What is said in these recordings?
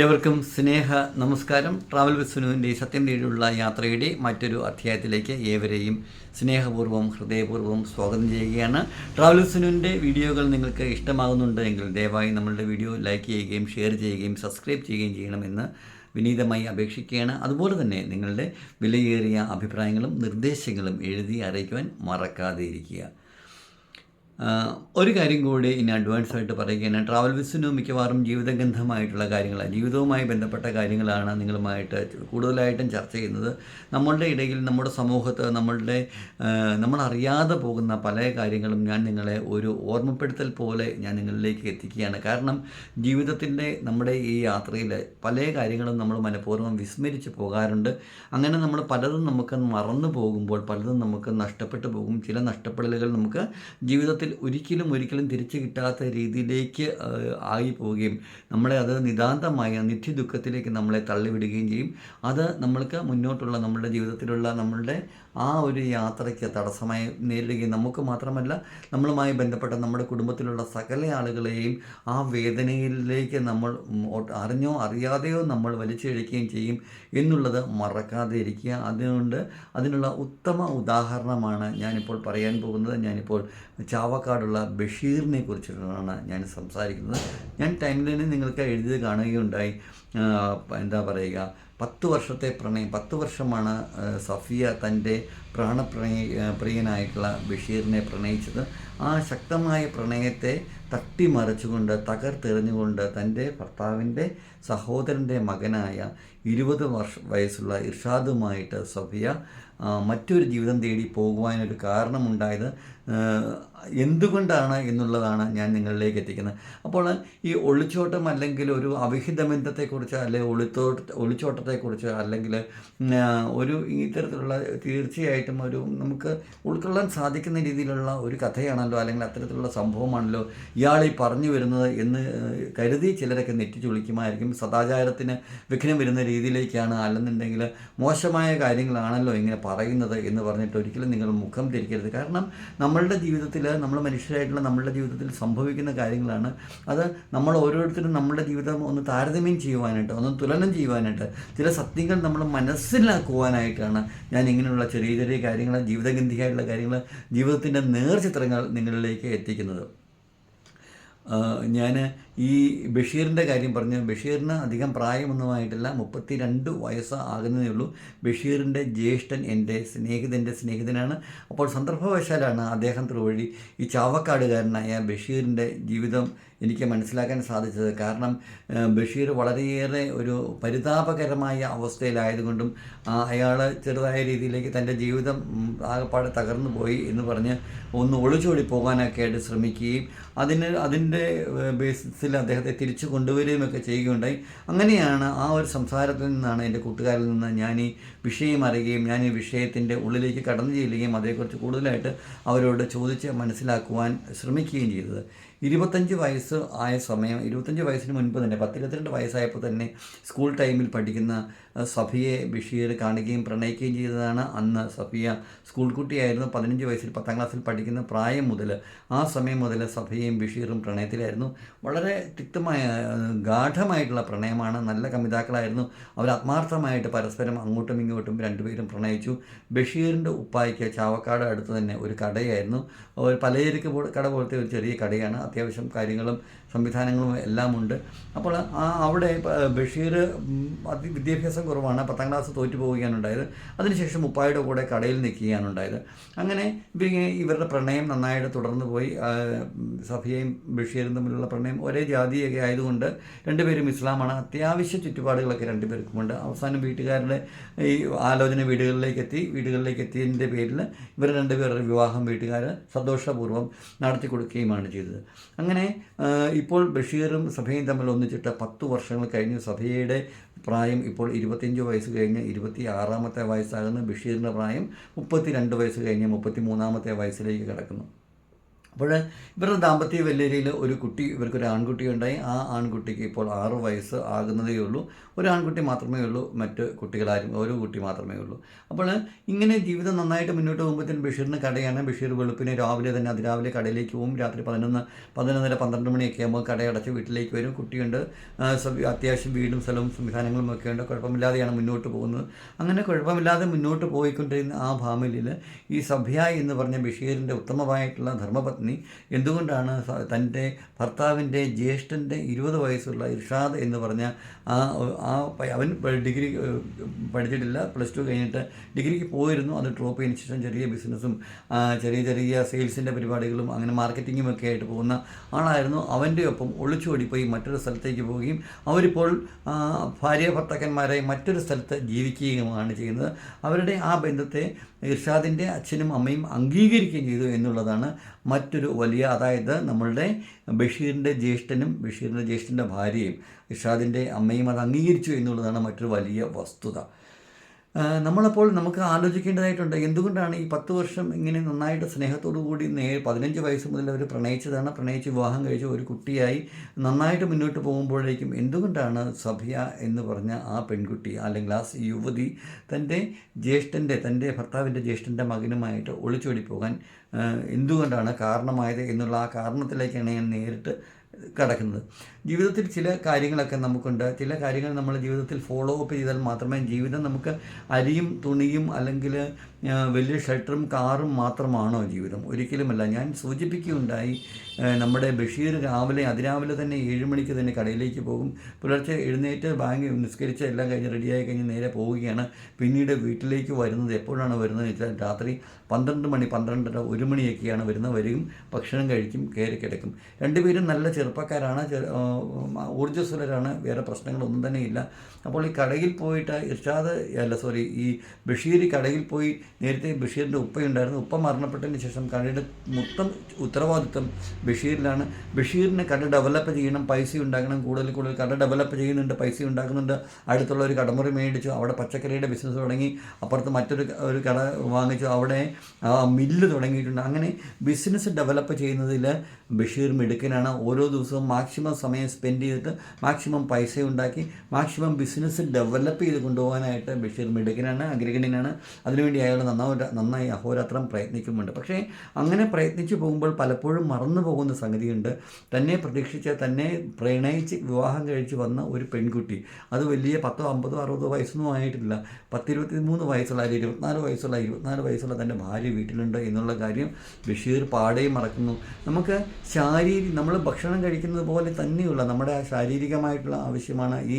ഏവർക്കും സ്നേഹ നമസ്കാരം. ട്രാവൽ വിസ്വനുവിന്റെ സത്യം തേടിയുള്ള യാത്രയുടെ മറ്റൊരു അധ്യായത്തിലേക്ക് ഏവരെയും സ്നേഹപൂർവം ഹൃദയപൂർവം സ്വാഗതം ചെയ്യുകയാണ്. ട്രാവൽ വിസ്വനുവിന്റെ വീഡിയോകൾ നിങ്ങൾക്ക് ഇഷ്ടമാകുന്നുണ്ട് എങ്കിൽ ദയവായി നമ്മളുടെ വീഡിയോ ലൈക്ക് ചെയ്യുകയും ഷെയർ ചെയ്യുകയും സബ്സ്ക്രൈബ് ചെയ്യുകയും ചെയ്യണമെന്ന് വിനീതമായി അപേക്ഷിക്കുകയാണ്. അതുപോലെ തന്നെ നിങ്ങളുടെ വിലയേറിയ അഭിപ്രായങ്ങളും നിർദ്ദേശങ്ങളും എഴുതി അറിയിക്കുവാൻ മറക്കാതെ ഇരിക്കുക. ഒരു കാര്യം കൂടി ഇനി അഡ്വാൻസ് ആയിട്ട് പറയുകയാണ്. ട്രാവൽ വിസിനു മിക്കവാറും ജീവിതഗന്ധമായിട്ടുള്ള കാര്യങ്ങളാണ് ജീവിതവുമായി ബന്ധപ്പെട്ട കാര്യങ്ങളാണ് നിങ്ങളുമായിട്ട് കൂടുതലായിട്ടും ചർച്ച ചെയ്യുന്നത്. നമ്മളുടെ ഇടയിൽ നമ്മുടെ സമൂഹത്ത് നമ്മളുടെ നമ്മളറിയാതെ പോകുന്ന പല കാര്യങ്ങളും ഞാൻ നിങ്ങളെ ഒരു ഓർമ്മപ്പെടുത്തൽ പോലെ ഞാൻ നിങ്ങളിലേക്ക് എത്തിക്കുകയാണ്. കാരണം ജീവിതത്തിന്റെ നമ്മുടെ ഈ യാത്രയിൽ പല കാര്യങ്ങളും നമ്മൾ മനഃപൂർവം വിസ്മരിച്ച് പോകാറുണ്ട്. അങ്ങനെ നമ്മൾ പലതും നമുക്ക് മറന്നു പോകുമ്പോൾ പലതും നമുക്ക് നഷ്ടപ്പെട്ടു പോകും. ചില നഷ്ടപ്പെടലുകൾ നമുക്ക് ജീവിതത്തിൽ ഒരിക്കലും ഒരിക്കലും തിരിച്ചു കിട്ടാത്ത രീതിയിലേക്ക് ആയി പോവുകയും നമ്മളെ അത് നിതാന്തമായ നിത്യദുഃഖത്തിലേക്ക് നമ്മളെ തള്ളിവിടുകയും ചെയ്യും. അത് നമ്മൾക്ക് മുന്നോട്ടുള്ള നമ്മുടെ ജീവിതത്തിലുള്ള നമ്മളുടെ ആ ഒരു യാത്രയ്ക്ക് തടസ്സമായി നേരിടുകയും നമുക്ക് മാത്രമല്ല നമ്മളുമായി ബന്ധപ്പെട്ട നമ്മുടെ കുടുംബത്തിലുള്ള സകല ആളുകളെയും ആ വേദനയിലേക്ക് നമ്മൾ അറിഞ്ഞോ അറിയാതെയോ നമ്മൾ വലിച്ചിഴക്കുകയും ചെയ്യും എന്നുള്ളത് മറക്കാതെ ഇരിക്കുക. അതുകൊണ്ട് അതിനുള്ള ഉത്തമ ഉദാഹരണമാണ് ഞാനിപ്പോൾ പറയാൻ പോകുന്നത്. ഞാനിപ്പോൾ ചാവക്കാടുള്ള ബഷീറിനെ കുറിച്ചിട്ടാണ് ഞാൻ സംസാരിക്കുന്നത്. ഞാൻ ടൈം ലൈനിൽ നിങ്ങൾക്ക് എഴുതി കാണുകയുണ്ടായി. എന്താ പറയുക പത്ത് വർഷത്തെ പ്രണയം പത്ത് വർഷമാണ് സഫിയ തന്റെ പ്രാണപ്രണയ പ്രിയനായിട്ടുള്ള ബഷീറിനെ പ്രണയിച്ചത്. ആ ശക്തമായ പ്രണയത്തെ തട്ടിമറിച്ചുകൊണ്ട് തകർത്തെറിഞ്ഞുകൊണ്ട് തന്റെ ഭർത്താവിന്റെ സഹോദരന്റെ മകനായ ഇരുപത് വർഷ വയസ്സുള്ള ഇർഷാദുമായിട്ട് സഫിയ മറ്റൊരു ജീവിതം തേടി പോകുവാനൊരു കാരണമുണ്ടായത് എന്തുകൊണ്ടാണ് എന്നുള്ളതാണ് ഞാൻ നിങ്ങളിലേക്ക് എത്തിക്കുന്നത്. അപ്പോൾ ഈ ഒളിച്ചോട്ടം അല്ലെങ്കിൽ ഒരു അവിഹിത ബന്ധത്തെക്കുറിച്ച് അല്ലെങ്കിൽ ഒളിത്തോട്ട ഒളിച്ചോട്ടത്തെക്കുറിച്ച് അല്ലെങ്കിൽ ഒരു ഇത്തരത്തിലുള്ള തീർച്ചയായിട്ടും ഒരു നമുക്ക് ഉൾക്കൊള്ളാൻ സാധിക്കുന്ന രീതിയിലുള്ള ഒരു കഥയാണല്ലോ അല്ലെങ്കിൽ അത്തരത്തിലുള്ള സംഭവമാണല്ലോ ഇയാൾ ഈ പറഞ്ഞു വരുന്നത് എന്ന് കരുതി ചിലരൊക്കെ നെറ്റിച്ചൊളിക്കുമായിരിക്കും സദാചാരത്തിന് വിഘ്നം വരുന്ന രീതിയിലേക്കാണ് അല്ലെന്നുണ്ടെങ്കിൽ മോശമായ കാര്യങ്ങളാണല്ലോ ഇങ്ങനെ പറയുന്നത് എന്ന് പറഞ്ഞിട്ട് ഒരിക്കലും നിങ്ങൾ മുഖം തിരിക്കരുത് കാരണം നമ്മളുടെ ജീവിതത്തിൽ നമ്മൾ മനുഷ്യരായിട്ടുള്ള നമ്മളുടെ ജീവിതത്തിൽ സംഭവിക്കുന്ന കാര്യങ്ങളാണ്. അത് നമ്മൾ ഓരോരുത്തരും നമ്മുടെ ജീവിതം ഒന്ന് താരതമ്യം ചെയ്യുവാനായിട്ട് ഒന്ന് തുലനം ചെയ്യുവാനായിട്ട് ചില സത്യങ്ങൾ നമ്മൾ മനസ്സിലാക്കുവാനായിട്ടാണ് ഞാൻ ഇങ്ങനെയുള്ള ചെറിയ ചെറിയ കാര്യങ്ങൾ ജീവിതഗന്ധിയായിട്ടുള്ള കാര്യങ്ങൾ ജീവിതത്തിന്റെ നേർചിത്രങ്ങൾ നിങ്ങളിലേക്ക് എത്തിക്കുന്നത്. ഞാൻ ഈ ബഷീറിന്റെ കാര്യം പറഞ്ഞു ബഷീറിന് അധികം പ്രായമൊന്നുമായിട്ടില്ല. മുപ്പത്തി രണ്ട് വയസ്സ് ആകുന്നതേ ഉള്ളൂ. ബഷീറിന്റെ ജ്യേഷ്ഠൻ എന്റെ സ്നേഹിതന്റെ സ്നേഹിതനാണ്. അപ്പോൾ സന്ദർഭവശാലാണ് അദ്ദേഹം വഴി ഈ ചാവക്കാടുകാരനായ ബഷീറിന്റെ ജീവിതം എനിക്ക് മനസ്സിലാക്കാൻ സാധിച്ചത്. കാരണം ബഷീർ വളരെയേറെ ഒരു പരിതാപകരമായ അവസ്ഥയിലായതുകൊണ്ടും അയാൾ ചെറുതായ രീതിയിലേക്ക് തന്റെ ജീവിതം ആകെപ്പാടെ തകർന്നു പോയി എന്ന് പറഞ്ഞ് ഒന്ന് ഒളിച്ചോടി പോകാനൊക്കെ ആയിട്ട് ശ്രമിക്കുകയും അതിന് അതിന്റെ ബേസിസിൽ അദ്ദേഹത്തെ തിരിച്ചു കൊണ്ടുവരികയുമൊക്കെ ചെയ്യുകയുണ്ടായി. അങ്ങനെയാണ് ആ ഒരു സംസാരത്തിൽ നിന്നാണ് എന്റെ കൂട്ടുകാരിൽ നിന്ന് ഞാൻ ഈ വിഷയം അറിയുകയും ഞാൻ ഈ വിഷയത്തിന്റെ ഉള്ളിലേക്ക് കടന്നു ചെല്ലുകയും അതേക്കുറിച്ച് കൂടുതലായിട്ട് അവരോട് ചോദിച്ച് മനസ്സിലാക്കുവാൻ ശ്രമിക്കുകയും ചെയ്തത്. ഇരുപത്തഞ്ച് വയസ്സ് ആയ സമയം ഇരുപത്തഞ്ച് വയസ്സിന് മുൻപ് തന്നെ പത്തിരുപത്തിരണ്ട് വയസ്സായപ്പോൾ തന്നെ സ്കൂൾ ടൈമിൽ പഠിക്കുന്ന സഫിയെ ബഷീർ കാണുകയും പ്രണയിക്കുകയും ചെയ്തതാണ് അന്ന് സഫിയ. സ്കൂൾ കുട്ടിയായിരുന്നു പതിനഞ്ച് വയസ്സിൽ പത്താം ക്ലാസ്സിൽ പഠിക്കുന്ന പ്രായം മുതൽ ആ സമയം മുതൽ സഫിയയും ബഷീറും പ്രണയത്തിലായിരുന്നു. വളരെ തിക്തമായ ഗാഠമായിട്ടുള്ള പ്രണയമാണ്. നല്ല കമിതാക്കളായിരുന്നു. അവർ ആത്മാർത്ഥമായിട്ട് പരസ്പരം അങ്ങോട്ടും ഇങ്ങോട്ടും രണ്ടുപേരും പ്രണയിച്ചു. ബഷീറിന്റെ ഉപ്പായിക്ക് ചാവക്കാട് അടുത്ത് തന്നെ ഒരു കടയായിരുന്നു. ഒരു പലചരക്ക് കട പോലത്തെ ഒരു ചെറിയ കടയാണ്. അത്യാവശ്യം കാര്യങ്ങളും സംവിധാനങ്ങളും എല്ലാമുണ്ട്. അപ്പോൾ ആ അവിടെ ബഷീർ അതി വിദ്യാഭ്യാസം കുറവാണ്. പത്താം ക്ലാസ് തോറ്റു പോവുകയാണ് ഉണ്ടായത് അതിനുശേഷം ഉപ്പായുടെ കൂടെ കടയിൽ നിൽക്കുകയാണ് ഉണ്ടായത് അങ്ങനെ ഇവരുടെ പ്രണയം നന്നായിട്ട് തുടർന്ന് പോയി. സഫിയയും ബഷീറും തമ്മിലുള്ള പ്രണയം ഒരേ ജാതിയൊക്കെ ആയതുകൊണ്ട് രണ്ടുപേരും ഇസ്ലാമാണ്. അത്യാവശ്യ ചുറ്റുപാടുകളൊക്കെ രണ്ടുപേർക്കുമുണ്ട്. അവസാനം വീട്ടുകാരുടെ ഈ ആലോചന വീടുകളിലേക്ക് എത്തി വീടുകളിലേക്ക് എത്തിയതിന്റെ പേരിൽ ഇവർ രണ്ടുപേരുടെ വിവാഹം വീട്ടുകാർ സന്തോഷപൂർവം നടത്തി കൊടുക്കുകയുമാണ് ചെയ്തത്. അങ്ങനെ ഇപ്പോൾ ബഷീറും സഭയും തമ്മിൽ ഒന്നിച്ചിട്ട് പത്ത് വർഷങ്ങൾ കഴിഞ്ഞു സഭയുടെ പ്രായം ഇപ്പോൾ ഇരുപത്തിയഞ്ച് വയസ്സ് കഴിഞ്ഞ് ഇരുപത്തി ആറാമത്തെ വയസ്സാകുന്നു. ബഷീറിന്റെ പ്രായം മുപ്പത്തി രണ്ട് വയസ്സ് കഴിഞ്ഞ് മുപ്പത്തി മൂന്നാമത്തെ വയസ്സിലേക്ക് കിടക്കുന്നു. അപ്പോൾ ഇവരുടെ ദാമ്പത്യ വെല്ലേരിയിൽ ഒരു കുട്ടി ഇവർക്കൊരു ആൺകുട്ടി ഉണ്ടായി. ആ ആൺകുട്ടിക്ക് ഇപ്പോൾ ആറ് വയസ്സ് ആകുന്നതേ ഉള്ളൂ. ഒരു ആൺകുട്ടി മാത്രമേ ഉള്ളൂ മറ്റ് കുട്ടികളാരും ഓരോ കുട്ടി മാത്രമേ ഉള്ളൂ. അപ്പോൾ ഇങ്ങനെ ജീവിതം നന്നായിട്ട് മുന്നോട്ട് പോകുമ്പോഴത്തേനും ബഷീറിന് കടയാണ്. ബഷീർ വെളുപ്പിനെ രാവിലെ തന്നെ അതിരാവിലെ കടയിലേക്ക് പോകും രാത്രി പതിനൊന്ന് പതിനൊന്നര പന്ത്രണ്ട് മണിയൊക്കെ ആകുമ്പോൾ കടയടച്ച് വീട്ടിലേക്ക് വരും. കുട്ടിയുണ്ട്. അത്യാവശ്യം വീടും സ്ഥലവും സംവിധാനങ്ങളും ഒക്കെ ഉണ്ട്. കുഴപ്പമില്ലാതെയാണ് മുന്നോട്ട് പോകുന്നത്. അങ്ങനെ കുഴപ്പമില്ലാതെ മുന്നോട്ട് പോയിക്കൊണ്ടിരുന്ന ആ ഫാമിലിയിൽ ഈ സഭ്യ എന്ന് പറഞ്ഞ ബഷീറിന്റെ ഉത്തമമായിട്ടുള്ള ധർമ്മപത്നി എന്തുകൊണ്ടാണ് സ- തന്റെ ഭർത്താവിന്റെ ജ്യേഷ്ഠന്റെ ഇരുപത് വയസ്സുള്ള ഇർഷാദ് എന്ന് പറഞ്ഞ ആ ആ അവൻ ഡിഗ്രി പഠിച്ചിട്ടില്ല പ്ലസ് ടു കഴിഞ്ഞിട്ട് ഡിഗ്രിക്ക് പോയിരുന്നു. അത് ഡ്രോപ്പ് ചെയ്തതിന് ശേഷം ചെറിയ ബിസിനസ്സും ചെറിയ ചെറിയ സെയിൽസിന്റെ പരിപാടികളും അങ്ങനെ മാർക്കറ്റിങ്ങും ഒക്കെ ആയിട്ട് പോകുന്ന ആളായിരുന്നു. അവന്റെ ഒപ്പം ഒളിച്ചോടിപ്പോയി മറ്റൊരു സ്ഥലത്തേക്ക് പോവുകയും അവരിപ്പോൾ ഭാര്യ ഭർത്താക്കന്മാരായി മറ്റൊരു സ്ഥലത്ത് ജീവിക്കുകയുമാണ് ചെയ്യുന്നത്. അവരുടെ ആ ബന്ധത്തെ ഇർഷാദിന്റെ അച്ഛനും അമ്മയും അംഗീകരിക്കുകയും ചെയ്തു എന്നുള്ളതാണ് മറ്റൊരു വലിയ അതായത് നമ്മളുടെ ബഷീറിന്റെ ജ്യേഷ്ഠനും ബഷീറിന്റെ ജ്യേഷ്ഠന്റെ ഭാര്യയും. ഇർഷാദിന്റെ അമ്മയും അത് അംഗീകരിച്ചു എന്നുള്ളതാണ് മറ്റൊരു വലിയ വസ്തുത. നമ്മളപ്പോൾ നമുക്ക് ആലോചിക്കേണ്ടതായിട്ടുണ്ട് എന്തുകൊണ്ടാണ് ഈ പത്ത് വർഷം ഇങ്ങനെ നന്നായിട്ട് സ്നേഹത്തോടു കൂടി നേ പതിനഞ്ച് വയസ്സ് മുതൽ അവർ പ്രണയിച്ചതാണ്. പ്രണയിച്ച് വിവാഹം കഴിച്ച ഒരു കുട്ടിയായി നന്നായിട്ട് മുന്നോട്ട് പോകുമ്പോഴേക്കും എന്തുകൊണ്ടാണ് സഭ്യ എന്ന് പറഞ്ഞ ആ പെൺകുട്ടി അല്ലെങ്കിൽ ആ യുവതി തന്റെ ജ്യേഷ്ഠന്റെ തന്റെ ഭർത്താവിന്റെ ജ്യേഷ്ഠന്റെ മകനുമായിട്ട് ഒളിച്ചോടി പോകാൻ എന്തുകൊണ്ടാണ് കാരണമായത് എന്നുള്ള ആ കാരണത്തിലേക്കാണ് ഞാൻ നേരിട്ട് കടക്കുന്നത്. ജീവിതത്തിൽ ചില കാര്യങ്ങളൊക്കെ നമുക്കുണ്ട്. ചില കാര്യങ്ങൾ നമ്മൾ ജീവിതത്തിൽ ഫോളോ അപ്പ് ചെയ്താൽ മാത്രമേ ജീവിതം നമുക്ക് അരിയും തുണിയും അല്ലെങ്കിൽ വലിയ ഷട്ടറും കാറും മാത്രമാണോ ജീവിതം. ഒരിക്കലുമല്ല. ഞാൻ സൂചിപ്പിക്കുകയുണ്ടായി നമ്മുടെ ബഷീർ രാവിലെ അതിരാവിലെ തന്നെ ഏഴ് മണിക്ക് തന്നെ കടയിലേക്ക് പോകും. പുലർച്ചെ എഴുന്നേറ്റ് ബാങ്ക് നിസ്കരിച്ച് എല്ലാം കഴിഞ്ഞ് റെഡിയായി കഴിഞ്ഞ് നേരെ പോവുകയാണ്. പിന്നീട് വീട്ടിലേക്ക് വരുന്നത് എപ്പോഴാണ് വരുന്നത് വെച്ചാൽ രാത്രി പന്ത്രണ്ട് മണി പന്ത്രണ്ടര ഒരു മണിയൊക്കെയാണ് വരുന്നത്. വരും ഭക്ഷണം കഴിക്കും കയറി കിടക്കും. രണ്ടുപേരും നല്ല ചെറുപ്പക്കാരാണ് ചെറു- ഊർജസ്വലരാണ് വേറെ പ്രശ്നങ്ങളൊന്നും തന്നെ ഇല്ല. അപ്പോൾ ഈ കടയിൽ പോയിട്ട് ഇർഷാദ് അല്ല സോറി ഈ ബഷീർ കടയിൽ പോയി നേരത്തെ ബഷീറിന്റെ ഉപ്പയുണ്ടായിരുന്നു. ഉപ്പ മരണപ്പെട്ടതിന് ശേഷം കടയുടെ മൊത്തം ഉത്തരവാദിത്വം ബഷീറിലാണ്. ബഷീറിന് കട ഡെവലപ്പ് ചെയ്യണം പൈസ ഉണ്ടാക്കണം കൂടുതൽ കൂടുതൽ കട ഡെവലപ്പ് ചെയ്യുന്നുണ്ട് പൈസ ഉണ്ടാക്കുന്നുണ്ട്. അടുത്തുള്ള ഒരു കടമുറി മേടിച്ചു അവിടെ പച്ചക്കറിയുടെ ബിസിനസ് തുടങ്ങി അപ്പുറത്ത് മറ്റൊരു ഒരു കട വാങ്ങിച്ചു അവിടെ മില്ല് തുടങ്ങിയിട്ടുണ്ട്. അങ്ങനെ ബിസിനസ് ഡെവലപ്പ് ചെയ്യുന്നതിൽ ബഷീർ മിടുക്കനാണ്. ഓരോ ദിവസവും മാക്സിമം സമയം സ്പെൻഡ് ചെയ്തിട്ട് മാക്സിമം പൈസ ഉണ്ടാക്കി മാക്സിമം ബിസിനസ് ഡെവലപ്പ് ചെയ്ത് കൊണ്ടുപോകാനായിട്ട് ബഷീർ മിടുക്കനാണ് അഗ്രഗണ്യനാണ്. അതിനുവേണ്ടി അയാൾ നന്നായി നന്നായി അഹോരാത്രം പ്രയത്നിക്കുന്നുണ്ട്. പക്ഷേ അങ്ങനെ പ്രയത്നിച്ചു പോകുമ്പോൾ പലപ്പോഴും മറന്നു പോകുന്ന സംഗതിയുണ്ട്. തന്നെ പ്രതീക്ഷിച്ച് തന്നെ പ്രണയിച്ച് വിവാഹം കഴിച്ച് വന്ന ഒരു പെൺകുട്ടി. അത് വലിയ പത്തോ അമ്പതോ അറുപതോ വയസ്സൊന്നും ആയിട്ടില്ല. പത്തിരുപത്തി മൂന്ന് വയസ്സുള്ള അല്ലെങ്കിൽ ഇരുപത്തിനാല് വയസ്സുള്ള ഇരുപത്തിനാല് വയസ്സുള്ള തന്റെ ഭാര്യ വീട്ടിലുണ്ട് എന്നുള്ള കാര്യം ബഷീർ പാടേ മറക്കുന്നു. നമുക്ക് ശാരീരി നമ്മൾ ഭക്ഷണം കഴിക്കുന്നത് പോലെ തന്നെയുള്ള നമ്മുടെ ശാരീരികമായിട്ടുള്ള ആവശ്യമാണ് ഈ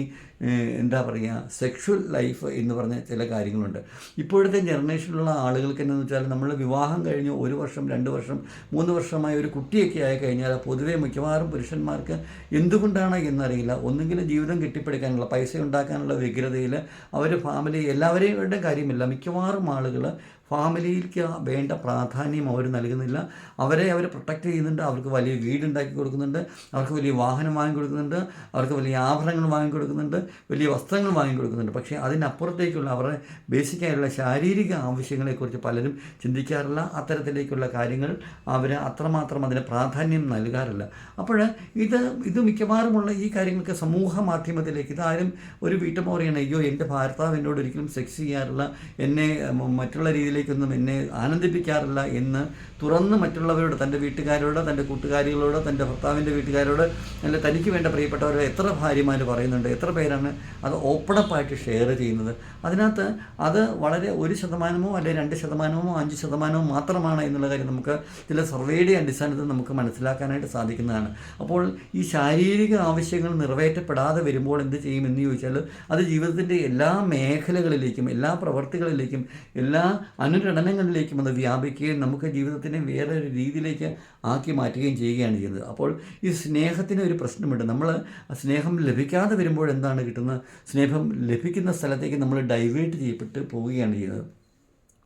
എന്താ പറയുക സെക്ഷൽ ലൈഫ് എന്ന് പറഞ്ഞ ചില കാര്യങ്ങളുണ്ട്. ഇപ്പോഴത്തെ ജനറേഷനിലുള്ള ആളുകൾക്ക് എന്നു വെച്ചാൽ നമ്മൾ വിവാഹം കഴിഞ്ഞ് ഒരു വർഷം രണ്ട് വർഷം മൂന്ന് വർഷമായി ഒരു കുട്ടിയൊക്കെ ആയി കഴിഞ്ഞാൽ പൊതുവേ മിക്കവാറും പുരുഷന്മാർക്ക് എന്തുകൊണ്ടാണ് എന്നറിയില്ല. ഒന്നുകിൽ ജീവിതം കെട്ടിപ്പടുക്കാനുള്ള പൈസ ഉണ്ടാക്കാനുള്ള വ്യഗ്രതയിൽ അവർ ഫാമിലി എല്ലാവരെയും കാര്യമില്ല. മിക്കവാറും ആളുകൾ ഫാമിലിക്ക് വേണ്ട പ്രാധാന്യം അവർ നൽകുന്നില്ല. അവരെ അവർ പ്രൊട്ടക്റ്റ് ചെയ്യുന്നുണ്ട്. അവർക്ക് വലിയ വീടുണ്ടാക്കി കൊടുക്കുന്നുണ്ട്. അവർക്ക് വലിയ വാഹനം വാങ്ങി കൊടുക്കുന്നുണ്ട്. അവർക്ക് വലിയ ആഭരണങ്ങൾ വാങ്ങി കൊടുക്കുന്നുണ്ട്. വലിയ വസ്ത്രങ്ങൾ വാങ്ങിക്കൊടുക്കുന്നുണ്ട്. പക്ഷേ അതിനപ്പുറത്തേക്കുള്ള അവരുടെ ബേസിക്കായുള്ള ശാരീരിക ആവശ്യങ്ങളെക്കുറിച്ച് പലരും ചിന്തിക്കാറില്ല. അത്തരത്തിലേക്കുള്ള കാര്യങ്ങൾ അവർ അത്രമാത്രം അതിന് പ്രാധാന്യം നൽകാറില്ല. അപ്പോൾ ഇത് ഇത് മിക്കവാറുമുള്ള ഈ കാര്യങ്ങൾക്ക് സമൂഹ മാധ്യമത്തിലേക്ക് ഇതാരും ഒരു വീട്ടമ്മ പറയണം അയ്യോ എന്റെ ഭർത്താവ് എന്നോട് ഒരിക്കലും സെക്സ് ചെയ്യാറില്ല. എന്നെ മറ്റുള്ള രീതിയിലേക്കൊന്നും എന്നെ ആനന്ദിപ്പിക്കാറില്ല എന്ന് തുറന്ന് മറ്റുള്ളവരോട് തന്റെ വീട്ടുകാരോട് തന്റെ കൂട്ടുകാരികളോട് തന്റെ ഭർത്താവിന്റെ വീട്ടുകാരോട് അല്ല തനിക്ക് വേണ്ട പ്രിയപ്പെട്ടവരോട് എത്ര ഭാര്യമാർ പറയുന്നുണ്ട് എത്ര പേരാണ്. അത് ഓപ്പണപ്പായിട്ട് ഷെയർ ചെയ്യുന്നത്. അതിനകത്ത് അത് വളരെ ഒരു ശതമാനമോ അല്ലെങ്കിൽ രണ്ട് ശതമാനമോ അഞ്ച് ശതമാനമോ മാത്രമാണ് എന്നുള്ള കാര്യം നമുക്ക് ചില സർവേയുടെ അടിസ്ഥാനത്തിൽ നമുക്ക് മനസ്സിലാക്കാനായിട്ട് സാധിക്കുന്നതാണ്. അപ്പോൾ ഈ ശാരീരിക ആവശ്യങ്ങൾ നിറവേറ്റപ്പെടാതെ വരുമ്പോൾ എന്ത് ചെയ്യും എന്ന് ചോദിച്ചാൽ അത് ജീവിതത്തിന്റെ എല്ലാ മേഖലകളിലേക്കും എല്ലാ പ്രവർത്തികളിലേക്കും എല്ലാ അനുരണനങ്ങളിലേക്കും അത് വ്യാപിക്കുകയും നമുക്ക് ജീവിതത്തിനെ വേറൊരു രീതിയിലേക്ക് ആക്കി മാറ്റുകയും ചെയ്യുകയാണ് ചെയ്യുന്നത്. അപ്പോൾ ഈ സ്നേഹത്തിന് ഒരു പ്രശ്നമുണ്ട്. നമ്മൾ സ്നേഹം ലഭിക്കാതെ വരുമ്പോൾ എന്താണ് കിട്ടുന്നത് സ്നേഹം ലഭിക്കുന്ന സ്ഥലത്തേക്ക് നമ്മൾ ഡൈവേർട്ട് ചെയ്യപ്പെട്ട് പോവുകയാണ് ചെയ്യുന്നത്.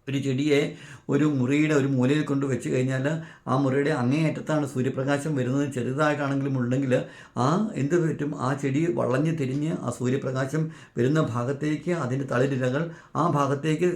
ഒരു ചെടിയെ ഒരു മുറിയുടെ ഒരു മൂലയിൽ കൊണ്ട് വെച്ച് കഴിഞ്ഞാൽ ആ മുറിയുടെ അങ്ങേയറ്റത്താണ് സൂര്യപ്രകാശം വരുന്നത്. ചെറുതായിട്ടാണെങ്കിലും ഉണ്ടെങ്കിൽ ആ എന്ത് പറ്റും? ആ ചെടി വളഞ്ഞ് തിരിഞ്ഞ് ആ സൂര്യപ്രകാശം വരുന്ന ഭാഗത്തേക്ക് അതിന്റെ തളിരിലകൾ ആ ഭാഗത്തേക്ക്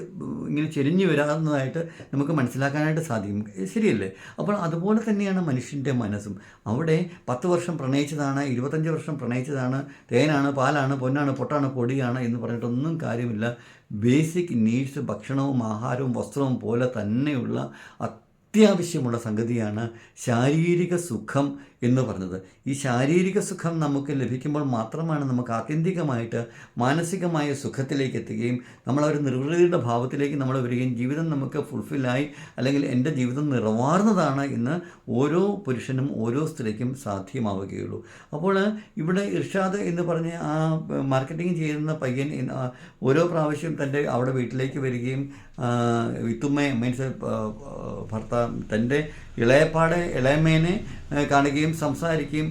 ഇങ്ങനെ ചെരിഞ്ഞു വരാവുന്നതായിട്ട് നമുക്ക് മനസ്സിലാക്കാനായിട്ട് സാധിക്കും. ശരിയല്ലേ? അപ്പോൾ അതുപോലെ തന്നെയാണ് മനുഷ്യന്റെ മനസ്സും. അവിടെ പത്ത് വർഷം പ്രണയിച്ചതാണ് ഇരുപത്തഞ്ച് വർഷം പ്രണയിച്ചതാണ്. തേനാണ് പാലാണ് പൊന്നാണ് പൊട്ടാണ് പൊടിയാണ് എന്ന് പറഞ്ഞിട്ടൊന്നും കാര്യമില്ല. ബേസിക് നീഡ്സ് ഭക്ഷണവും ആഹാരവും വസ്ത്രവും പോലെ തന്നെയുള്ള അത്യാവശ്യമുള്ള സംഗതിയാണ് ശാരീരിക സുഖം എന്ന് പറഞ്ഞത്. ഈ ശാരീരിക സുഖം നമുക്ക് ലഭിക്കുമ്പോൾ മാത്രമാണ് നമുക്ക് ആത്യന്തികമായിട്ട് മാനസികമായ സുഖത്തിലേക്ക് എത്തുകയും നമ്മൾ ഒരു നിർവൃതിയുടെ ഭാവത്തിലേക്ക് നമ്മൾ വരികയും ജീവിതം നമുക്ക് ഫുൾഫില്ലായി അല്ലെങ്കിൽ എന്റെ ജീവിതം നിറവാർന്നതാണ് എന്ന് ഓരോ പുരുഷനും ഓരോ സ്ത്രീക്കും സാധ്യമാവുകയുള്ളൂ. അപ്പോൾ ഇവിടെ ഇർഷാദ് എന്ന് പറഞ്ഞ് ആ മാർക്കറ്റിംഗ് ചെയ്യുന്ന പയ്യൻ ഓരോ പ്രാവശ്യം തന്റെ അവിടെ വീട്ടിലേക്ക് വരികയും വിത്തുമ്മ മീൻസ് ഭർത്താവ് തന്റെ ഇളയപ്പാടെ ഇളയമേനെ കാണുകയും സംസാരിക്കുകയും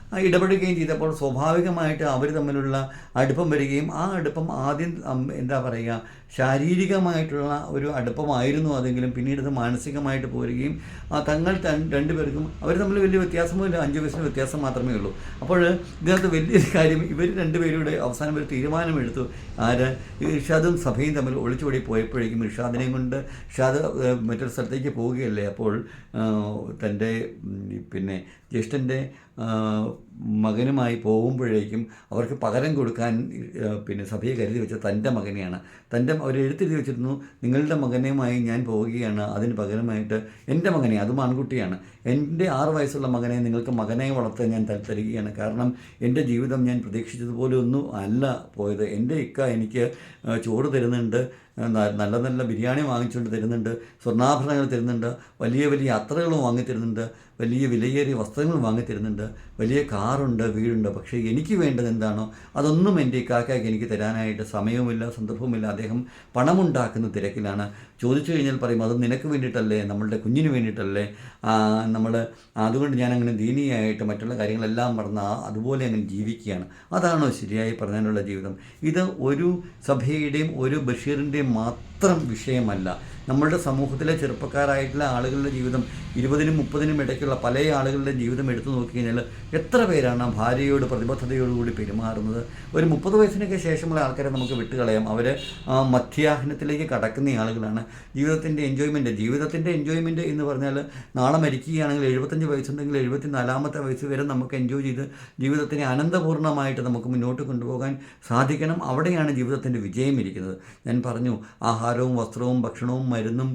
ഇടപെടുകയും ചെയ്തപ്പോൾ സ്വാഭാവികമായിട്ട് അവർ തമ്മിലുള്ള അടുപ്പം വരികയും ആ അടുപ്പം ആദ്യം എന്താ പറയുക ശാരീരികമായിട്ടുള്ള ഒരു അടുപ്പമായിരുന്നു അതെങ്കിലും പിന്നീട് അത് മാനസികമായിട്ട് പോരുകയും തങ്ങൾ രണ്ടുപേർക്കും അവർ തമ്മിൽ വലിയ വ്യത്യാസമില്ല അഞ്ച് വയസ്സിന് വ്യത്യാസം മാത്രമേ ഉള്ളൂ. അപ്പോൾ ഇതിനകത്ത് വലിയൊരു കാര്യം ഇവർ രണ്ടുപേരുടെ അവസാനം ഒരു തീരുമാനമെടുത്തു. ആര്? ഇർഷാദും സഭയും തമ്മിൽ ഒളിച്ചോടി പോയപ്പോഴേക്കും ഇർഷാദിനെയും കൊണ്ട് ഇർഷാദ് മറ്റൊരു സ്ഥലത്തേക്ക് പോവുകയല്ലേ അപ്പോൾ തന്റെ പിന്നെ ജ്യേഷ്ഠന്റെ മകനുമായി പോകുമ്പോഴേക്കും അവർക്ക് പകരം കൊടുക്കാൻ പിന്നെ സഭയെ കരുതി വെച്ച തന്റെ മകനെയാണ്. തന്റെ അവർ എഴുത്തെഴുതി വെച്ചിരുന്നു നിങ്ങളുടെ മകനുമായി ഞാൻ പോവുകയാണ്. അതിന് പകരമായിട്ട് എന്റെ മകനെ അതും ആൺകുട്ടിയാണ്. എന്റെ ആറ് വയസ്സുള്ള മകനെ നിങ്ങൾക്ക് മകനെ വളർത്താൻ ഞാൻ തരികയാണ്. കാരണം എന്റെ ജീവിതം ഞാൻ പ്രതീക്ഷിച്ചതുപോലെ ഒന്നും അല്ല പോയത്. എന്റെ ഇക്ക എനിക്ക് ചോറ് തരുന്നുണ്ട്. നല്ല നല്ല ബിരിയാണി വാങ്ങിച്ചുകൊണ്ട് തരുന്നുണ്ട്. സ്വർണാഭരണങ്ങൾ തരുന്നുണ്ട്. വലിയ വലിയ അത്രകളും വാങ്ങി തരുന്നുണ്ട്. വലിയ വിലയേറിയ വസ്ത്രങ്ങൾ വാങ്ങി തരുന്നുണ്ട്. വലിയ കാറുണ്ട് വീടുണ്ട്. പക്ഷേ എനിക്ക് വേണ്ടത് എന്താണോ അതൊന്നും എന്റെ കാക്കയ്ക്ക് എനിക്ക് തരാനായിട്ട് സമയവുമില്ല സന്ദർഭവുമില്ല. അദ്ദേഹം പണമുണ്ടാക്കുന്ന തിരക്കിലാണ്. ചോദിച്ചു കഴിഞ്ഞാൽ പറയും അത് നിനക്ക് വേണ്ടിയിട്ടല്ലേ? നമ്മളുടെ കുഞ്ഞിന് വേണ്ടിയിട്ടല്ലേ? നമ്മൾ അതുകൊണ്ട് ഞാൻ അങ്ങനെ ദീനിയായിട്ട് മറ്റുള്ള കാര്യങ്ങളെല്ലാം മറന്ന് അതുപോലെ അങ്ങനെ ജീവിക്കുകയാണ്. അതാണോ ശരിയായി പറഞ്ഞാലുള്ള ജീവിതം. ഇത് ഒരു സഭയുടെയും ഒരു ബഷീറിന്റെയും മാത്രം വിഷയമല്ല. നമ്മളുടെ സമൂഹത്തിലെ ചെറുപ്പക്കാരായിട്ടുള്ള ആളുകളുടെ ജീവിതം ഇരുപതിനും മുപ്പതിനും ഇടയ്ക്കുള്ള പല ആളുകളുടെ ജീവിതം എടുത്തു നോക്കിക്കഴിഞ്ഞാൽ എത്ര പേരാണ് ഭാര്യയോട് പ്രതിബദ്ധതയോടുകൂടി പെരുമാറുന്നത്? ഒരു മുപ്പത് വയസ്സിനൊക്കെ ശേഷമുള്ള ആൾക്കാരെ നമുക്ക് വിട്ടുകളയാം. അവർ മധ്യാഹ്നത്തിലേക്ക് കടക്കുന്ന ആളുകളാണ്. ജീവിതത്തിന്റെ എൻജോയ്മെന്റ് ജീവിതത്തിന്റെ എൻജോയ്മെന്റ് എന്ന് പറഞ്ഞാൽ നാളെ മരിക്കുകയാണെങ്കിൽ എഴുപത്തഞ്ച് വയസ്സുണ്ടെങ്കിൽ എഴുപത്തി നാലാമത്തെ വയസ്സ് വരെ നമുക്ക് എൻജോയ് ചെയ്ത് ജീവിതത്തിനെ അനന്തപൂർണമായിട്ട് നമുക്ക് മുന്നോട്ട് കൊണ്ടുപോകാൻ സാധിക്കണം. അവിടെയാണ് ജീവിതത്തിന്റെ വിജയം ഇരിക്കുന്നത്. ഞാൻ പറഞ്ഞു ആഹാരവും വസ്ത്രവും ഭക്ഷണവും മരുന്നും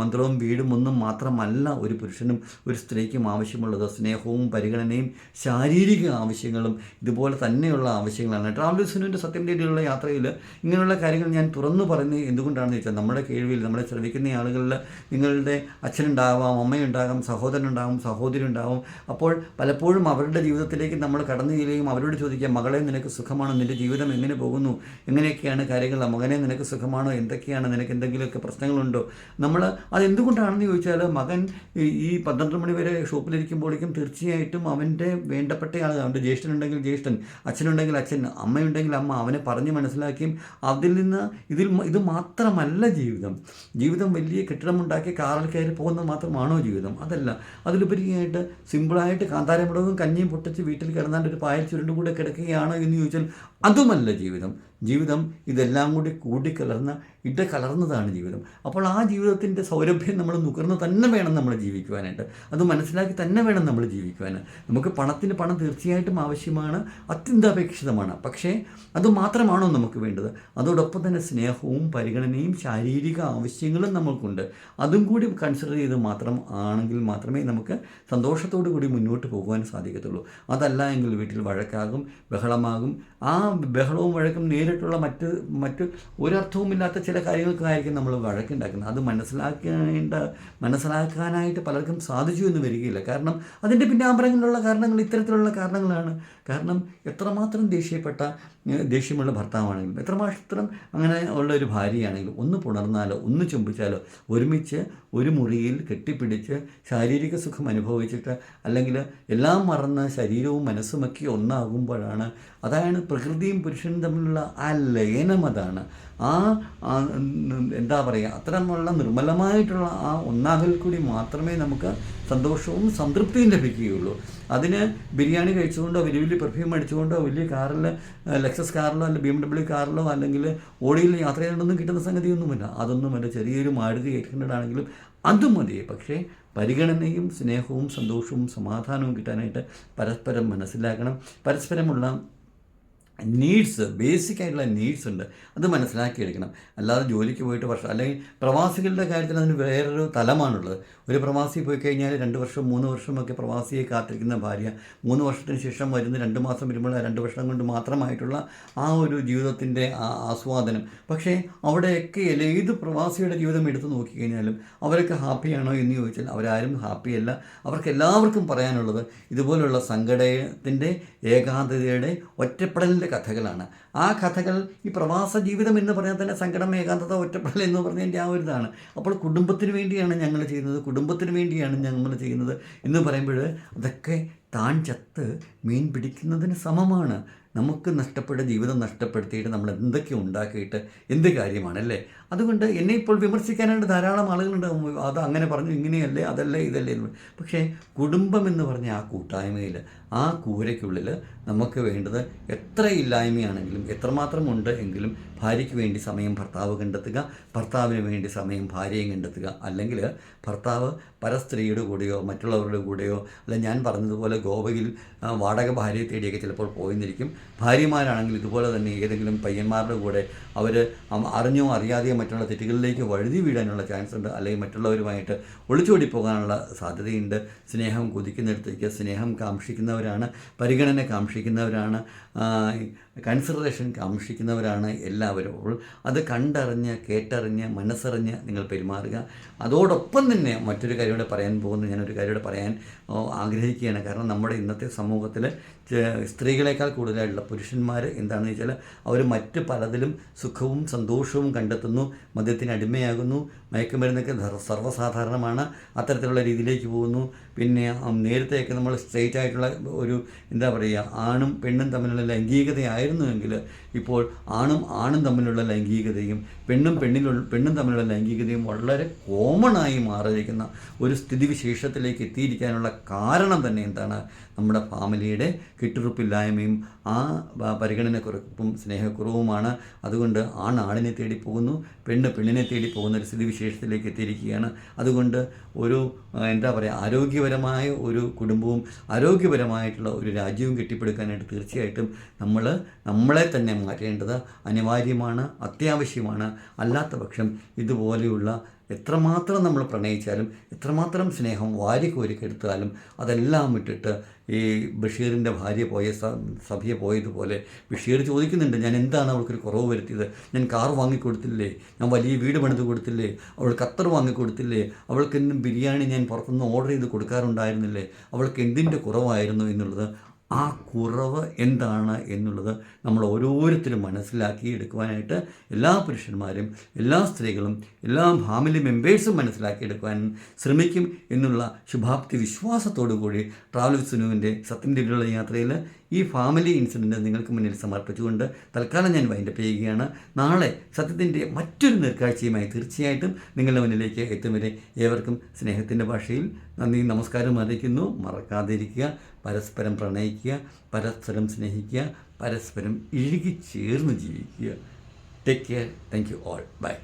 മന്ത്രവും വീടും ഒന്നും മാത്രമല്ല ഒരു പുരുഷനും ഒരു സ്ത്രീക്കും ആവശ്യമുള്ളത്. സ്നേഹവും പരിഗണനയും ശാരീരിക ആവശ്യങ്ങളും ഇതുപോലെ തന്നെയുള്ള ആവശ്യങ്ങളാണ്. ട്രാവൽസിനുവിന്റെ സത്യം രീതിയിലുള്ള യാത്രയിൽ ഇങ്ങനെയുള്ള കാര്യങ്ങൾ ഞാൻ തുറന്നു പറയുന്നത് എന്തുകൊണ്ടാണെന്ന് വെച്ചാൽ നമ്മുടെ കേൾവിയിൽ നമ്മളെ ശ്രമിക്കുന്ന ആളുകളിൽ നിങ്ങളുടെ അച്ഛനുണ്ടാവാം അമ്മയുണ്ടാകാം സഹോദരനുണ്ടാകും സഹോദരി ഉണ്ടാകും അപ്പോൾ പലപ്പോഴും അവരുടെ ജീവിതത്തിലേക്ക് നമ്മൾ കടന്നു ചെല്ലുകയും അവരോട് ചോദിക്കാം മകളെ നിനക്ക് സുഖമാണോ? നിന്റെ ജീവിതം എങ്ങനെ പോകുന്നു? എങ്ങനെയൊക്കെയാണ് കാര്യങ്ങൾ? മകനെ നിനക്ക് സുഖമാണോ? എന്തൊക്കെയാണ്? നിനക്ക് എന്തെങ്കിലുമൊക്കെ പ്രശ്നങ്ങളുണ്ടോ നമ്മൾ അതെന്തുകൊണ്ടാണെന്ന് ചോദിച്ചാൽ മകൻ ഈ- പന്ത്രണ്ട് മണി വരെ ഷോപ്പിലിരിക്കുമ്പോഴേക്കും തീർച്ചയായിട്ടും അവന്റെ വേണ്ടപ്പെട്ട ആൾ അവന്റെ ജ്യേഷ്ഠനുണ്ടെങ്കിൽ ജ്യേഷ്ഠൻ അച്ഛനുണ്ടെങ്കിൽ അച്ഛൻ അമ്മയുണ്ടെങ്കിൽ അമ്മ അവനെ പറഞ്ഞ് മനസ്സിലാക്കിയും അതിൽ നിന്ന് ഇതിൽ ഇത് മാത്രമല്ല ജീവിതം. ജീവിതം വലിയ കെട്ടിടമുണ്ടാക്കി കാറിൽ കയറി പോകുന്നത് മാത്രമാണോ ജീവിതം? അതല്ല. അതിലുപരിയായിട്ട് സിമ്പിളായിട്ട് കാന്താരമുളകും കഞ്ഞിയും പൊട്ടിച്ച് വീട്ടിൽ കിടന്നാൽ ഒരു പായൽ ചുരുണ്ടും കൂടെ കിടക്കുകയാണോ എന്ന് ചോദിച്ചാൽ അതുമല്ല ജീവിതം. ജീവിതം ഇതെല്ലാം കൂടി കൂടിക്കലർന്ന ഇട കലർന്നതാണ് ജീവിതം. അപ്പോൾ ആ ജീവിതത്തിന്റെ സൗരഭ്യം നമ്മൾ നുകർന്ന് തന്നെ വേണം നമ്മൾ ജീവിക്കുവാനായിട്ട്. അത് മനസ്സിലാക്കി തന്നെ വേണം നമ്മൾ ജീവിക്കുവാൻ നമുക്ക് പണത്തിന് പണം തീർച്ചയായിട്ടും ആവശ്യമാണ് അത്യന്താപേക്ഷിതമാണ്. പക്ഷേ അത് മാത്രമാണോ നമുക്ക് വേണ്ടത്? അതോടൊപ്പം തന്നെ സ്നേഹവും പരിഗണനയും ശാരീരിക ആവശ്യങ്ങളും നമുക്കുണ്ട് അതും കൂടി കൺസിഡർ ചെയ്ത് മാത്രം ആണെങ്കിൽ മാത്രമേ നമുക്ക് സന്തോഷത്തോടു കൂടി മുന്നോട്ട് പോകുവാൻ സാധിക്കത്തുള്ളൂ. അതല്ല എങ്കിൽ വീട്ടിൽ വഴക്കാകും ബഹളമാകും. ആ ബഹളവും വഴക്കും നേരിട്ടുള്ള മറ്റ് മറ്റ് ഒരർത്ഥവുമില്ലാത്ത ചില കാര്യങ്ങൾക്കായിരിക്കും നമ്മൾ വഴക്കുണ്ടാക്കുന്നത്. അത് മനസ്സിലാക്കേണ്ട മനസ്സിലാക്കാനായിട്ട് പലർക്കും സാധിച്ചു എന്ന് വരികയില്ല. കാരണം അതിന്റെ പിന്നാമ്പരങ്ങളിലുള്ള കാരണങ്ങൾ ഇത്തരത്തിലുള്ള കാരണങ്ങളാണ്. കാരണം എത്രമാത്രം ദേഷ്യപ്പെട്ട ദേഷ്യമുള്ള ഭർത്താവാണെങ്കിലും എത്രമാത്രം അങ്ങനെ ഉള്ള ഒരു ഭാര്യയാണെങ്കിലും ഒന്ന് പുണർന്നാലോ ഒന്ന് ചുംബിച്ചാലോ ഒരുമിച്ച് ഒരു മുറിയിൽ കെട്ടിപ്പിടിച്ച് ശാരീരിക സുഖം അനുഭവിച്ചിട്ട് അല്ലെങ്കിൽ എല്ലാം മറന്ന് ശരീരവും മനസ്സുമൊക്കെ ഒന്നാകുമ്പോഴാണ് അതാണ് പ്രകൃതിയും പുരുഷനും തമ്മിലുള്ള ആ ലയനം അതാണ്. ആ എന്താ പറയുക അത്തരമുള്ള നിർമ്മലമായിട്ടുള്ള ആ ഒന്നാകൽ കൂടി മാത്രമേ നമുക്ക് സന്തോഷവും സംതൃപ്തിയും ലഭിക്കുകയുള്ളൂ. അതിന് ബിരിയാണി കഴിച്ചുകൊണ്ടോ വലിയ വലിയ പെർഫ്യൂം അടിച്ചുകൊണ്ടോ വലിയ കാറിൽ ലെക്സസ് കാറിലോ അല്ലെങ്കിൽ ബി എം ഡബ്ല്യു കാറിലോ അല്ലെങ്കിൽ ഓടിയിൽ യാത്ര ചെയ്യേണ്ടൊന്നും കിട്ടുന്ന സംഗതിയൊന്നുമില്ല. അതൊന്നുമല്ല ചെറിയൊരു മാരുതി എയ്റ്റ് ഹൺഡ്രഡ് ആണെങ്കിലും അതും മതി. പക്ഷേ പരിഗണനയും സ്നേഹവും സന്തോഷവും സമാധാനവും കിട്ടാനായിട്ട് പരസ്പരം മനസ്സിലാക്കണം. പരസ്പരമുള്ള നീഡ്സ് ബേസിക് ആയിട്ടുള്ള നീഡ്സ് ഉണ്ട്. അത് മനസ്സിലാക്കിയെടുക്കണം അല്ലാതെ ജോലിക്ക് പോയിട്ട് വർഷം അല്ലെങ്കിൽ പ്രവാസികളുടെ കാര്യത്തിൽ അതിന് വേറൊരു തലമാണുള്ളത്. ഒരു പ്രവാസി പോയി കഴിഞ്ഞാൽ രണ്ട് വർഷം മൂന്ന് വർഷമൊക്കെ പ്രവാസിയെ കാത്തിരിക്കുന്ന ഭാര്യ. മൂന്ന് വർഷത്തിന് ശേഷം വരുന്ന രണ്ട് മാസം വരുമ്പോൾ രണ്ട് വർഷം കൊണ്ട് മാത്രമായിട്ടുള്ള ആ ഒരു ജീവിതത്തിന്റെ ആസ്വാദനം. പക്ഷേ അവിടെയൊക്കെ ഏത് പ്രവാസിയുടെ ജീവിതം എടുത്തു നോക്കിക്കഴിഞ്ഞാലും അവരൊക്കെ ഹാപ്പിയാണോ എന്ന് ചോദിച്ചാൽ അവരാരും ഹാപ്പിയല്ല. അവർക്ക് എല്ലാവർക്കും പറയാനുള്ളത് ഇതുപോലുള്ള സങ്കടത്തിന്റെ ഏകാന്തതയുടെ ഒറ്റപ്പെടലിന്റെ കഥകളാണ്. ആ കഥകൾ ഈ പ്രവാസ ജീവിതം എന്ന് പറഞ്ഞാൽ തന്നെ സങ്കടം ഏകാന്തത ഒറ്റപ്പെടൽ എന്ന് പറഞ്ഞതിന്റെ ആ ഒരു ഇതാണ്. അപ്പോൾ കുടുംബത്തിന് വേണ്ടിയാണ് ഞങ്ങൾ ചെയ്യുന്നത്. കുടുംബത്തിന് വേണ്ടിയാണ് ഞങ്ങൾ ചെയ്യുന്നത് എന്ന് പറയുമ്പോൾ അതൊക്കെ താൻ ചത്ത് മീൻ പിടിക്കുന്നതിന് സമമാണ്. നമുക്ക് നഷ്ടപ്പെട്ട ജീവിതം നഷ്ടപ്പെടുത്തിയിട്ട് നമ്മൾ എന്തൊക്കെ ഉണ്ടാക്കിയിട്ട് എന്ത് കാര്യമാണല്ലേ? അതുകൊണ്ട് എന്നെ ഇപ്പോൾ വിമർശിക്കാനായിട്ട് ധാരാളം ആളുകളുണ്ട്. അത് അങ്ങനെ പറഞ്ഞു ഇങ്ങനെയല്ലേ അതല്ലേ ഇതല്ലേ എന്ന്. പക്ഷേ കുടുംബം എന്ന് പറഞ്ഞ ആ കൂട്ടായ്മയിൽ ആ കൂരയ്ക്കുള്ളിൽ നമുക്ക് വേണ്ടത് എത്ര ഇല്ലായ്മയാണെങ്കിലും എത്രമാത്രം ഉണ്ട് എങ്കിലും ഭാര്യയ്ക്ക് വേണ്ടി സമയം ഭർത്താവ് കണ്ടെത്തുക ഭർത്താവിന് വേണ്ടി സമയം ഭാര്യയും കണ്ടെത്തുക. അല്ലെങ്കിൽ ഭർത്താവ് പരസ്ത്രീയുടെ കൂടെയോ മറ്റുള്ളവരുടെ കൂടെയോ അല്ല ഞാൻ പറഞ്ഞതുപോലെ ഗോവയിൽ വാടക ഭാര്യയെ തേടിയൊക്കെ ചിലപ്പോൾ പോയിന്നിരിക്കും. ഭാര്യമാരാണെങ്കിൽ ഇതുപോലെ തന്നെ ഏതെങ്കിലും പയ്യന്മാരുടെ കൂടെ അവർ അറിഞ്ഞോ അറിയാതെയോ മറ്റുള്ള തെറ്റുകളിലേക്ക് വഴുതി വീഴാനുള്ള ചാൻസ് ഉണ്ട്. അല്ലെങ്കിൽ മറ്റുള്ളവരുമായിട്ട് ഒളിച്ചോടി പോകാനുള്ള സാധ്യതയുണ്ട്. സ്നേഹം കൊതിക്കുന്നിടത്തേക്ക് സ്നേഹം കാക്ഷിക്കുന്നവരാണ് പരിഗണന കാക്ഷിക്കുന്നവരാണ്. കൺസിഡറേഷൻ കാക്ഷിക്കുന്നവരാണ് എല്ലാവരും. അത് കണ്ടറിഞ്ഞ് കേട്ടറിഞ്ഞ് മനസ്സറിഞ്ഞ് നിങ്ങൾ പെരുമാറുക. അതോടൊപ്പം തന്നെ മറ്റൊരു കാര്യം കൂടെ പറയാൻ പോകുന്നു. ഞാനൊരു കാര്യം കൂടെ പറയാൻ ആഗ്രഹിക്കുകയാണ്. കാരണം നമ്മുടെ ഇന്നത്തെ സമൂഹത്തിൽ സ്ത്രീകളെക്കാൾ കൂടുതലായിട്ടുള്ള പുരുഷന്മാർ എന്താണെന്ന് വെച്ചാൽ അവർ മറ്റ് പലതിലും സുഖവും സന്തോഷവും കണ്ടെത്തുന്നു മദ്യത്തിന് അടിമയാകുന്നു മയക്കുമരുന്നൊക്കെ സർവസാധാരണമാണ് അത്തരത്തിലുള്ള രീതിയിലേക്ക് പോകുന്നു. പിന്നെ നേരത്തെയൊക്കെ നമ്മൾ സ്ട്രെയിറ്റ് ആയിട്ടുള്ള ഒരു എന്താ പറയുക ആണും പെണ്ണും തമ്മിലുള്ള ലൈംഗികതയായിരുന്നുവെങ്കിൽ ഇപ്പോൾ ആണും ആണും തമ്മിലുള്ള ലൈംഗികതയും പെണ്ണും പെണ്ണിലുള്ള പെണ്ണും തമ്മിലുള്ള ലൈംഗികതയും വളരെ കോമൺ ആയി മാറിയിരിക്കുന്ന ഒരു സ്ഥിതിവിശേഷത്തിലേക്ക് എത്തിയിരിക്കാനുള്ള കാരണം തന്നെ എന്താണ്? നമ്മുടെ ഫാമിലിയുടെ കെട്ടുറുപ്പില്ലായ്മയും ആ പരിഗണനക്കുറപ്പും സ്നേഹക്കുറവുമാണ്. അതുകൊണ്ട് ആൺ ആണിനെ തേടി പോകുന്നു. പെണ്ണ് പെണ്ണിനെ തേടി പോകുന്ന ഒരു സ്ഥിതിവിശേഷത്തിലേക്ക് എത്തിയിരിക്കുകയാണ്. അതുകൊണ്ട് ഒരു എന്താ പറയുക ആരോഗ്യപരമായ ഒരു കുടുംബവും ആരോഗ്യപരമായിട്ടുള്ള ഒരു രാജ്യവും കെട്ടിപ്പടുക്കാനായിട്ട് തീർച്ചയായിട്ടും നമ്മൾ നമ്മളെ തന്നെ മാറ്റേണ്ടത് അനിവാര്യമാണ് അത്യാവശ്യമാണ്. അല്ലാത്ത പക്ഷം ഇതുപോലെയുള്ള എത്രമാത്രം നമ്മൾ പ്രണയിച്ചാലും എത്രമാത്രം സ്നേഹം വാരിക്കോരിക്കെടുത്താലും അതെല്ലാം വിട്ടിട്ട് ഈ ബഷീറിന്റെ ഭാര്യ പോയ സഭയെ പോയതുപോലെ ബഷീർ ചോദിക്കുന്നുണ്ട് ഞാൻ എന്താണ് അവൾക്കൊരു കുറവ് വരുത്തിയത്? ഞാൻ കാർ വാങ്ങിക്കൊടുത്തില്ലേ? ഞാൻ വലിയ വീട് പണിത് കൊടുത്തില്ലേ? അവൾ ഖത്തർ വാങ്ങിക്കൊടുത്തില്ലേ? അവൾക്ക് എന്നും ബിരിയാണി ഞാൻ പുറത്തുനിന്ന് ഓർഡർ ചെയ്ത് കൊടുക്കാറുണ്ടായിരുന്നില്ലേ? അവൾക്ക് എന്തിന്റെ കുറവായിരുന്നു എന്നുള്ളത് ആ കുറവ് എന്താണ് എന്നുള്ളത് നമ്മൾ ഓരോരുത്തരും മനസ്സിലാക്കി എടുക്കുവാനായിട്ട് എല്ലാ പുരുഷന്മാരും എല്ലാ സ്ത്രീകളും എല്ലാ ഫാമിലി മെമ്പേഴ്സും മനസ്സിലാക്കി മനസ്സിലാക്കിയെടുക്കുവാൻ ശ്രമിക്കും എന്നുള്ള ശുഭാപ്തി വിശ്വാസത്തോടു കൂടി ട്രാവൽ സുനുവിന്റെ സത്യന്റെ യാത്രയിൽ ഈ ഫാമിലി ഇൻസിഡന്റ് നിങ്ങൾക്ക് മുന്നിൽ സമർപ്പിച്ചുകൊണ്ട് തൽക്കാലം ഞാൻ വൈൻഡപ്പ് ചെയ്യുകയാണ്. നാളെ സത്യത്തിന്റെ മറ്റൊരു നേർക്കാഴ്ചയുമായി തീർച്ചയായിട്ടും നിങ്ങളുടെ മുന്നിലേക്ക് എത്തും വരെ ഏവർക്കും സ്നേഹത്തിന്റെ ഭാഷയിൽ നന്ദി നമസ്കാരം അറിയിക്കുന്നു. മറക്കാതിരിക്കുക പരസ്പരം പ്രണയിക്കുക പരസ്പരം സ്നേഹിക്കുക പരസ്പരം ഇഴുകി ചേർന്ന് ജീവിക്കുക. Take care thank you all bye